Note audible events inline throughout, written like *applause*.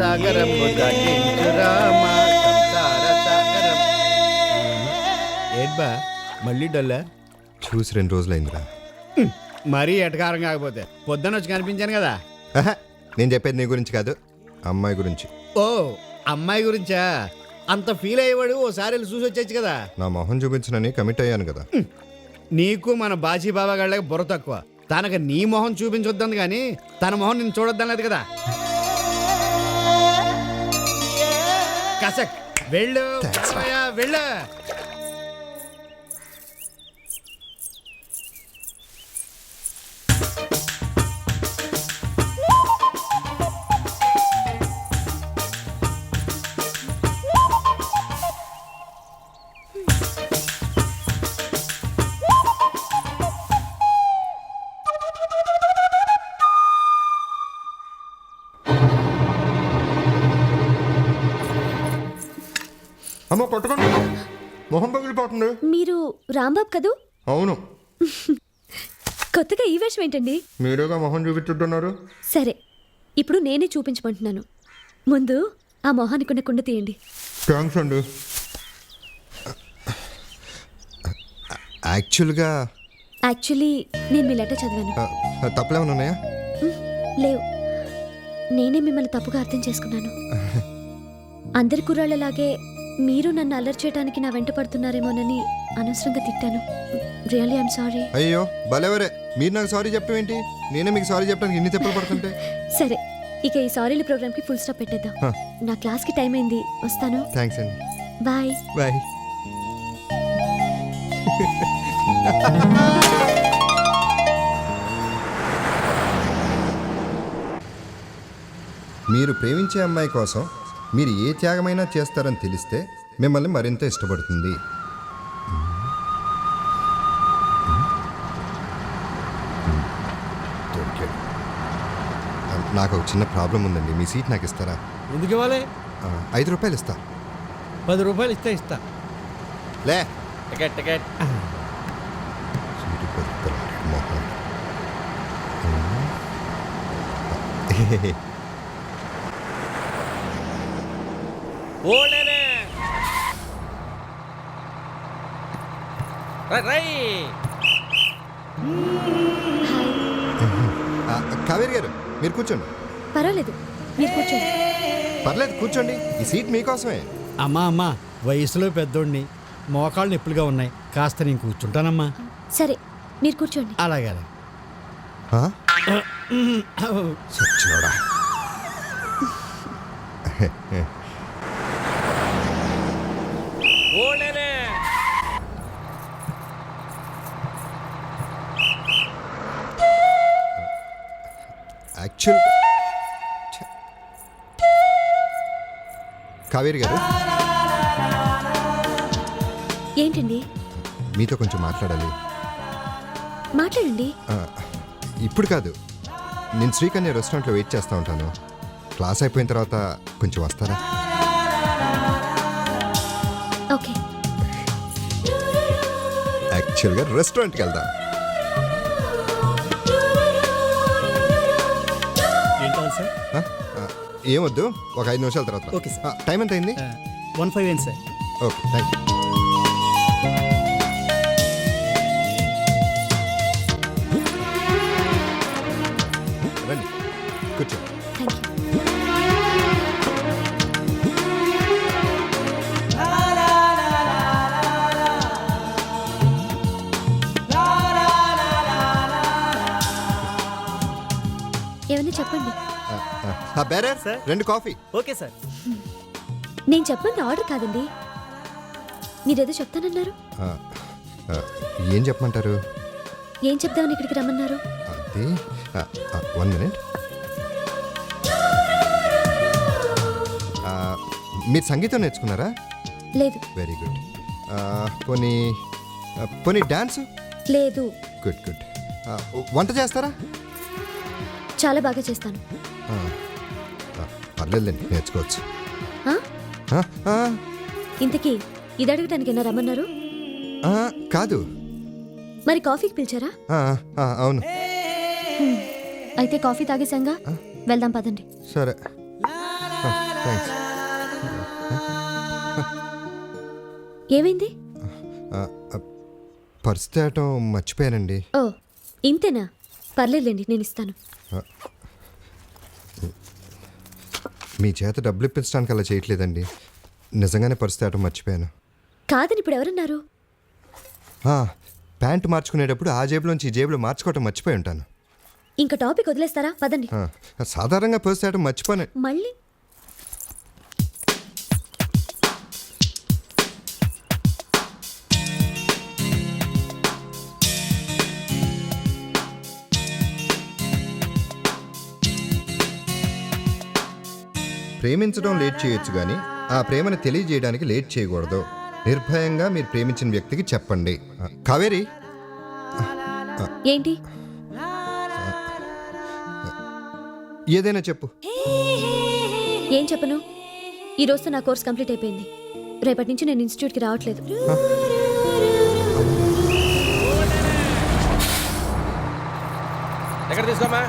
సాగరం ఏంటా మళ్ళీ డల్లా? చూసి రెండు రోజులైందిరా. మరీ ఎటకారం కాకపోతే పొద్దున వచ్చి కనిపించాను కదా. ఆహా, నేను చెప్పేది నీ గురించి కాదు అమ్మాయి గురించి. ఓ అమ్మాయి గురించా? అంత ఫీల్ అయ్యేవాడు ఓసారి వెళ్ళి చూసి వచ్చేచ్చు కదా. నా మొహం చూపించనని కమిట్ అయ్యాను కదా. నీకు మన బాజీ బాబా గాళ్ళకి బుర్ర తక్కువ. తనకు నీ మొహం చూపించొద్దని కానీ తన మొహం నేను చూడొద్దనలేదు కదా. కసక్. వెళ్ళు వెళ్ళు. అమ్మ పట్టుకోండి. మొహం పగిలిపోతుంది. మీరు రాంబాబు కదూ? అవును. కొత్తగా ఈ వేషం ఏంటండి? మీరేగా మొహం చూపించుంటున్నారు సరే ఇప్పుడు నేనే చూపించమంటున్నాను. ముందు ఆ మొహానికి ఉన్న కుండ తీయండి. థ్యాంక్స్ అండి. యాక్చువల్గా యాక్చువల్లీ నేను మీ లెటర్ చదివాను. తప్పులేమన్నా ఉన్నాయా? లేవు. నేనే మిమ్మల్ని తప్పుగా అర్థం చేసుకున్నాను. *laughs* అందరి కుర్రాళ్ళలాగే మీరు నన్ను అల్లరి చేయడానికి నా వెంట పడుతున్నారేమోనని అనవసరంగా తిట్టాను. రియల్లీ ఐఎమ్ సారీ అయ్యో భలేవరే. మీరు నాకు సారీ చెప్పడం ఏంటి? నేనే మీకు సారీ చెప్పడానికి ఇన్ని తిప్పలు పడుతుంటే. *laughs* సరే ఇక ఈ సారీల ప్రోగ్రామ్కి ఫుల్ స్టాప్ పెట్టేద్దాం. హ. నా క్లాస్కి టైం అయింది. వస్తాను. థ్యాంక్స్ అండి. బాయ్. బాయ్. *laughs* మీరు ప్రేమించే అమ్మాయి కోసం మీరు ఏ త్యాగమైనా చేస్తారని తెలిస్తే మిమ్మల్ని మరింత ఇష్టపడుతుంది. నాకు ఒక చిన్న ప్రాబ్లం ఉందండి. మీ సీట్ నాకు ఇస్తారా? ఎందుకు ఇవ్వాలి? ఐదు రూపాయలు ఇస్తా. పది రూపాయలు ఇస్తే ఇస్తా. లే. Ticket ticket. సీటు పెద్దలాడి మొహం. ఓడేనే. రై రై. ఆ, కావేరి గారు మీరు కూర్చోండి. పర్వాలేదు మీరు కూర్చోండి. పర్లేదు కూర్చోండి. ఈ సీట్ మీకోసమే. అమ్మా అమ్మా వయసులో పెద్దోడిని మోకాళ్ళు నొప్పులుగా ఉన్నాయి. కాస్త నేను కూర్చుంటానమ్మా. సరే మీరు కూర్చోండి. అలాగే? సచ్చినోడా. *laughs* ఛ. కావేరి గారు? ఏంటండి? మీతో కొంచెం మాట్లాడాలి. మాట్లాడండి. ఆ, ఇప్పుడు కాదు. నేను శ్రీకన్య రెస్టారెంట్లో వెయిట్ చేస్తూ ఉంటాను. క్లాస్ అయిపోయిన తర్వాత కొంచెం వస్తారా? ఓకే. యాక్చువల్గా రెస్టారెంట్కి వెళ్దాం. ఏమొద్దు? ఒక ఐదు నిమిషాల తర్వాత. Okay sir. టైం ఎంత అయింది వన్ ఫైవ్ ఏంటి సార్. Okay thank you. రండి. కూర్చో థ్యాంక్ యూ ఏమన్నా చెప్పండి? ఆ, బేరర్ సార్. రెండు కాఫీ. ఓకే సార్ నేను చెప్పండి ఆర్డర్ కాదండి. మీరేదో చెప్తానన్నారు. ఆ, ఆ, ఏం చెప్పమంటారు? ఏం చెప్దామని ఇక్కడికి రమ్మన్నారు? అది వన్ మినిట్ మీరు సంగీతం నేర్చుకున్నారా? లేదు. వెరీ గుడ్ పోనీ ఆ, పోనీ డ్యాన్స్ లేదు. గుడ్ గుడ్ వంట చేస్తారా? చాలా బాగా చేస్తాను. పర్లేదులేండి నేర్చుకోవచ్చు. ఆ? ఆ, ఆ, ఇంతకీ ఇది అడగడానికి ఎలా రమ్మన్నారు? ఆ, కాదు. మరి కాఫీకి పిలిచారా? ఆ, ఆ, అవును. అయితే కాఫీ తాగేశాంగా? వెళ్దాం పదండి. సరే. థ్యాంక్స్ ఏమైంది? పర్స్ తేయటం మర్చిపోయానండి. ఓ ఇంతేనా? పర్లేదులేండి నేను ఇస్తాను. మీ చేత డబ్బులు ఇప్పించడానికి అలా చేయట్లేదండి. నిజంగానే పర్స్ తేయటం మర్చిపోయాను. కాదని ఇప్పుడు ఎవరున్నారు? ప్యాంటు మార్చుకునేటప్పుడు ఆ జేబులోంచి ఈ జేబులో మార్చుకోవటం మర్చిపోయి ఉంటాను. ఇంకా టాపిక్ వదిలేస్తారా? పదండి. సాధారణంగా పర్స్ తేయటం మర్చిపోను మళ్ళీ? ప్రేమించడం లేట్ చేయొచ్చు కానీ ఆ ప్రేమను తెలియజేయడానికి లేట్ చేయకూడదు. నిర్భయంగా మీరు ప్రేమించిన వ్యక్తికి చెప్పండి. కావేరి? ఏంటి? ఏదైనా చెప్పు. ఏం చెప్పను? ఈ రోజుతో నా కోర్స్ కంప్లీట్ అయిపోయింది. రేపటి నుంచి నేను ఇన్స్టిట్యూట్కి రావట్లేదు. ఎక్కడ తీసుకోమా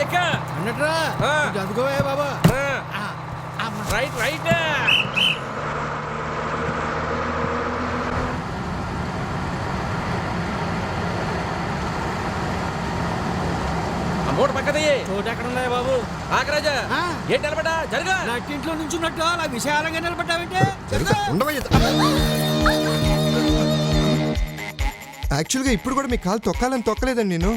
చెక్క? అన్నట్రా ఆ. చదువుకోవే బాబా. Right right. ఆ మూట పక్కది. చోటు ఎక్కడ ఉన్నాయా బాబు? ఆఖరాజా ఆ. ఏంటి నిలబడ్డా? జరుగా. నట్టింట్లో నుంచున్నట్టు అలా విశాలంగా నిలబడ్డావంటే? జరుగుతా ఉండవయ్య యాక్చువల్గా ఇప్పుడు కూడా మీ కాలు తొక్కాలని తొక్కలేదండి నేను.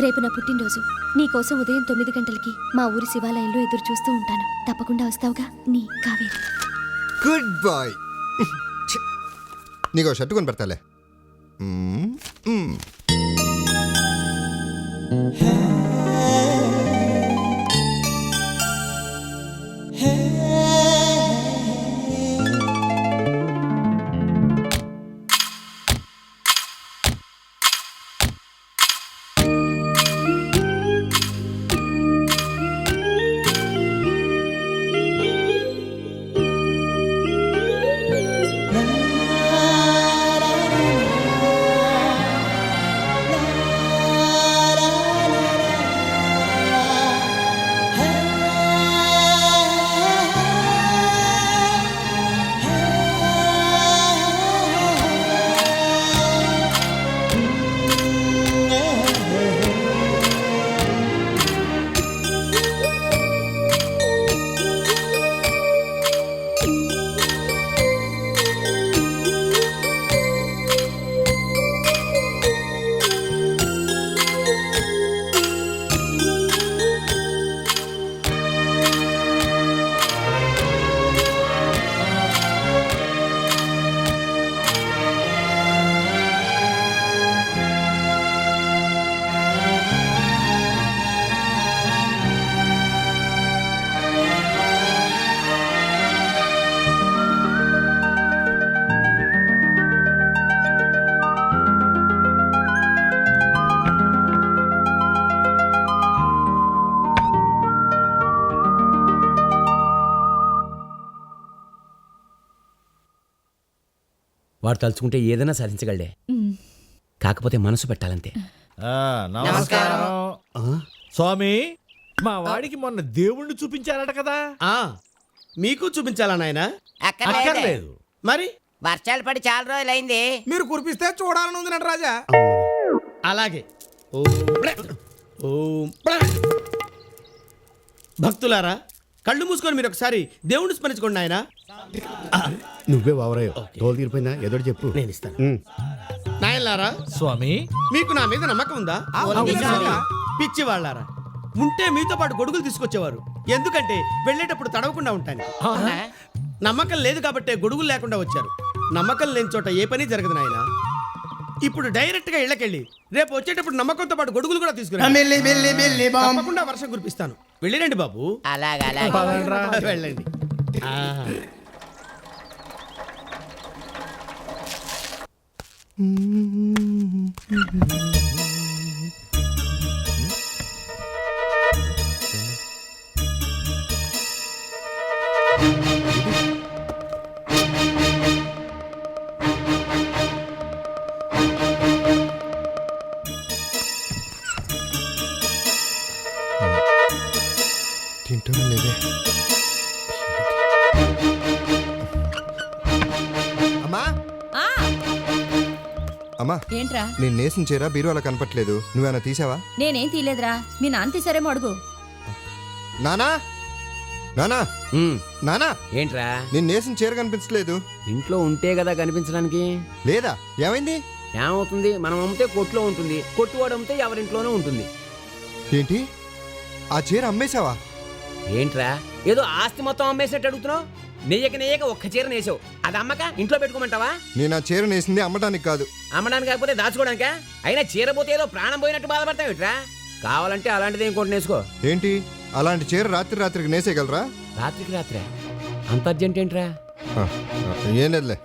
రేపు నా పుట్టినరోజు. నీ కోసం ఉదయం తొమ్మిది గంటలకి మా ఊరి శివాలయంలో ఎదురు చూస్తూ ఉంటాను. తప్పకుండా వస్తావుగా? నీ కావేరి. గుడ్ బాయ్ నీకు నీకో షర్టు కొని పెడతాలే. మ్మ్, మ్మ్. వాడు తలుచుకుంటే ఏదైనా సాధించగలడే. కాకపోతే మనసు పెట్టాలంతే. ఆ, నమస్కారం. స్వామి మా వాడికి మొన్న దేవుణ్ణి చూపించారట కదా. ఆ, మీకు చూపించాలా నాయన? అక్కర్లేదే. అక్కర్లేదు. మరి? వర్షాలు పడి చాలా రోజులైంది. మీరు కురిపిస్తే చూడాలని ఉంది నటరాజా. అలాగే. ఓం ప్ర- ఓం ప్ర- భక్తులారా కళ్ళు మూసుకొని మీరు ఒకసారి దేవుణ్ణి స్మరించుకోండి ఆయన నువ్వే వావరాయో తోలు తీరిపోయిందా? ఏదో చెప్పు. నేను ఇస్తాను. నాయనలారా స్వామి. మీకు నా మీద నమ్మకం ఉందా. పిచ్చి వాళ్ళారా ఉంటే మీతో పాటు గొడుగులు తీసుకొచ్చేవారు. ఎందుకంటే వెళ్ళేటప్పుడు తడవకుండా ఉంటాను. నమ్మకం లేదు కాబట్టే గొడుగులు లేకుండా వచ్చారు. నమ్మకం లేని చోట ఏ పని జరగదు నాయన. ఇప్పుడు డైరెక్ట్గా ఇళ్ళకెళ్ళి రేపు వచ్చేటప్పుడు నమ్మకంతో పాటు గొడుగులు కూడా తీసుకురా తప్పకుండా వర్షం కురిపిస్తాను. వెళ్ళిరండి బాబు. అలాగే వెళ్ళండి. ఆ. ఏంట్రా? నేను నేసిన చీర బీరువాలో కనపట్లేదు. నువ్వేమైనా తీసావా? నేనేం తీలేదురా మీ నాన్న తీసారేమో అడుగు. నానా? నానా? నానా? ఏంట్రా? నేను నేసిన చీర కనిపించలేదు. ఇంట్లో ఉంటే కదా కనిపించడానికి? లేదా? ఏమైంది? ఏమవుతుంది? మనం అమ్మితే కొట్లో ఉంటుంది. కొట్టువాడు అమ్మితే ఎవరింట్లోనూ ఉంటుంది. ఏంటి? ఆ చీర అమ్మేశావా? ఏంట్రా? ఏదో ఆస్తి మొత్తం అమ్మేసినట్టు అడుగుతున్నావు? నెయ్యక నెయ్యక ఒక్క చీర నేసావు. అది అమ్మక? ఇంట్లో పెట్టుకోమంటావా? నేను ఆ చీర నేసింది అమ్మడానికి కాదు. అమ్మడానికి కాకపోతే దాచుకోవడానికా? అయినా చీర పోతే ఏదో ప్రాణం పోయినట్టు బాధపడతావు ఇట్రా కావాలంటే అలాంటిది ఇంకోటి నేసుకో. ఏంటి? అలాంటి చీర రాత్రి రాత్రికి నేసేయగలరా? రాత్రికి రాత్రే. అంత అర్జెంట్ ఏంట్రా? ఏం లేదులే.